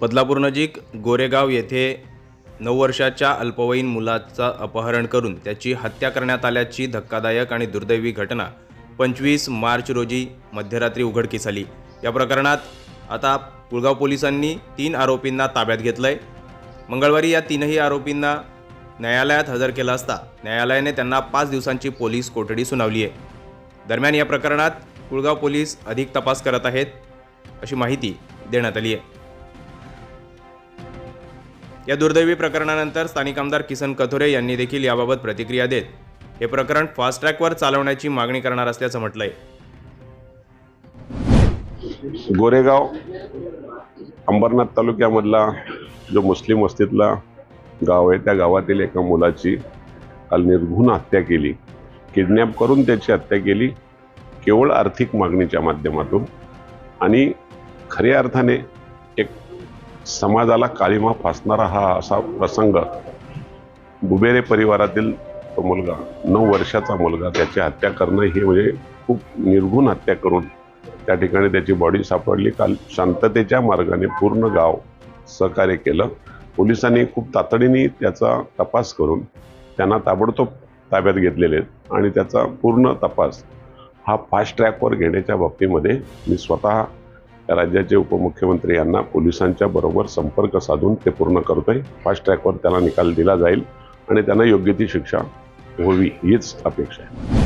बदलापूर नजीक गोरेगाव येथे नऊ वर्षाच्या अल्पवयीन मुलाचा अपहरण करून त्याची हत्या करण्यात आल्याची धक्कादायक आणि दुर्दैवी घटना पंचवीस मार्च रोजी मध्यरात्री उघडकीस आली. या प्रकरणात आता पुळगाव पोलिसांनी तीन आरोपींना ताब्यात घेतलं आहे मंगळवारी या तीनही आरोपींना न्यायालयात हजर केलं असता न्यायालयाने त्यांना पाच दिवसांची पोलीस कोठडी सुनावली आहे. दरम्यान या प्रकरणात कुळगाव पोलीस अधिक तपास करत आहेत अशी माहिती देण्यात आली आहे. या दुर्दैवी प्रकरणानंतर स्थानिक आमदार किसन कथोरे यांनी देखील याबाबत प्रतिक्रिया देत हे प्रकरण फास्ट ट्रॅकवर चालवण्याची मागणी करणार असल्याचं म्हटलंय. गोरेगाव अंबरनाथ तालुक्यामधला जो मुस्लिम वस्तीतला गाव आहे त्या गावातील एका मुलाची काल निर्घुण हत्या केली. किडनॅप करून त्याची हत्या केली केवळ आर्थिक मागणीच्या माध्यमातून. आणि खऱ्या अर्थाने एक समाजाला काळीमा फासणारा हा असा प्रसंग बुबेरे परिवारातील तो मुलगा नऊ वर्षाचा मुलगा त्याची हत्या करणं हे म्हणजे खूप निर्घुण हत्या करून त्या ठिकाणी त्याची बॉडी सापडली. काल शांततेच्या मार्गाने पूर्ण गाव सहकार्य केलं. पोलिसांनी खूप तातडीने त्याचा तपास करून त्यांना ताबडतोब ताब्यात घेतलेले आहेत आणि त्याचा पूर्ण तपास हा फास्ट ट्रॅकवर घेण्याच्या बाबतीमध्ये मी स्वतः राज्याचे उपमुख्यमंत्री यांना पोलिसांच्या बरोबर संपर्क साधून ते पूर्ण करतोय. फास्ट ट्रॅकवर त्याला निकाल दिला जाईल आणि त्यांना योग्य ती शिक्षा व्हावी हीच अपेक्षा आहे.